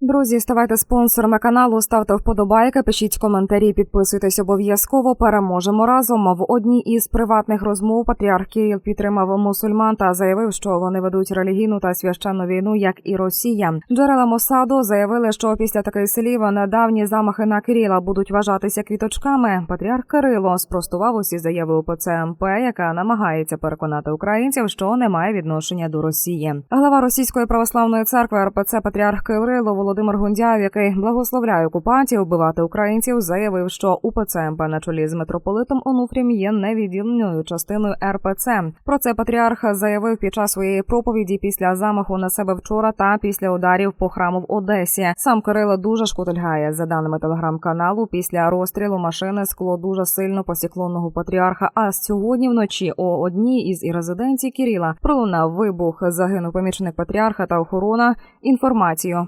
Друзі, ставайте спонсорами каналу, ставте вподобайки, пишіть коментарі, підписуйтесь обов'язково. Переможемо разом. В одній із приватних розмов патріарх Кирил підтримав мусульман та заявив, що вони ведуть релігійну та священну війну, як і Росія. Джерела Мосаду заявили, що після таких слів недавні замахи на Кирила будуть вважатися квіточками. Патріарх Кирило спростував усі заяви УПЦ МП, яка намагається переконати українців, що не має відношення до Росії. Глава Російської православної церкви РПЦ Патріарх Кирило Володимир Гундяєв, який благословляє окупантів вбивати українців, заявив, що УПЦ МП на чолі з митрополитом Онуфрім є невіддільною частиною РПЦ. Про це патріарх заявив під час своєї проповіді після замаху на себе вчора та після ударів по храму в Одесі. Сам Кирило дуже шкутильгає. За даними телеграм-каналу, після розстрілу машини скло дуже сильно посікло ногу патріарха. А сьогодні вночі о одній із і резиденцій Кіріла пролунав вибух. Загинув помічник патріарха та охорона. Інформацію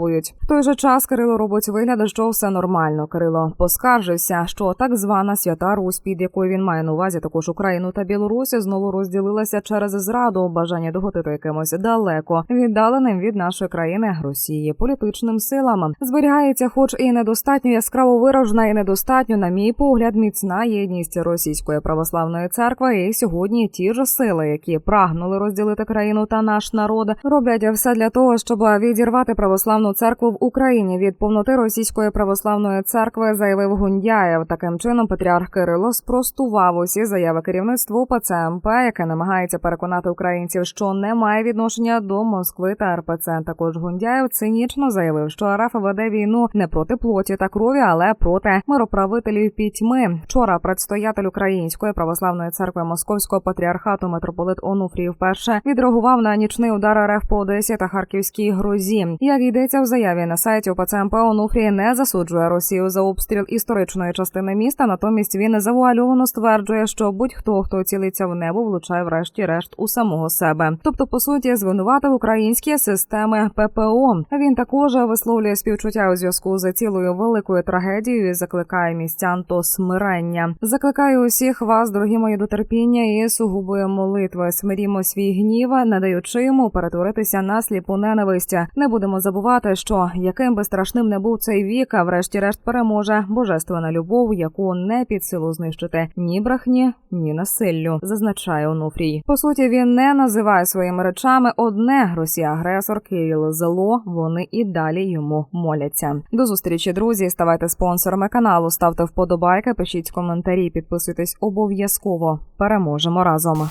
приховують. В той же час Кирило робить вигляд, що все нормально. Кирило поскаржився, що так звана свята Русь, під якою він має на увазі також Україну та Білорусь, знову розділилася через зраду, бажання доготити якимось далеко віддаленим від нашої країни Росії політичним силам. Зберігається, хоч і недостатньо яскраво виражена, і недостатньо, на мій погляд, міцна єдність російської православної церкви. І сьогодні ті ж сили, які прагнули розділити країну та наш народ, роблять все для того, щоб відірвати православну церкву в Україні від повноти російської православної церкви, заявив Гундяєв. Таким чином, патріарх Кирило спростував усі заяви керівництва УПЦ МП, яке намагається переконати українців, що не має відношення до Москви та РПЦ. Також Гундяєв цинічно заявив, що РФ веде війну не проти плоті та крові, але проти мироправителів пітьми. Вчора предстоятель Української православної церкви Московського патріархату митрополит Онуфрій вперше відреагував на нічний удар РФ по Одесі та Харківській грозі. Як йдеться в заяві на сайті ОПЦ МП, Онуфрій не засуджує Росію за обстріл історичної частини міста. Натомість він завуальовано стверджує, що будь-хто, хто цілиться в небо, влучає врешті-решт у самого себе. Тобто, по суті, звинуватив українські системи ППО. Він також висловлює співчуття у зв'язку з цілою великою трагедією. і Закликає містян до смирення. Закликаю усіх вас, дорогі мої, до терпіння і сугубої молитви. Смирімо свій гнів, не даючи йому перетворитися на сліпу ненависть. Не будемо забувати, що яким би страшним не був цей вік, а врешті-решт переможе божественна любов, яку не під силу знищити ні брехні, ні насиллю, зазначає Онуфрій. По суті, він не називає своїми речами одне Росія агресор, Кирил зло. Вони і далі йому моляться. До зустрічі, друзі. Ставайте спонсорами каналу, ставте вподобайки, пишіть коментарі, підписуйтесь обов'язково. Переможемо разом.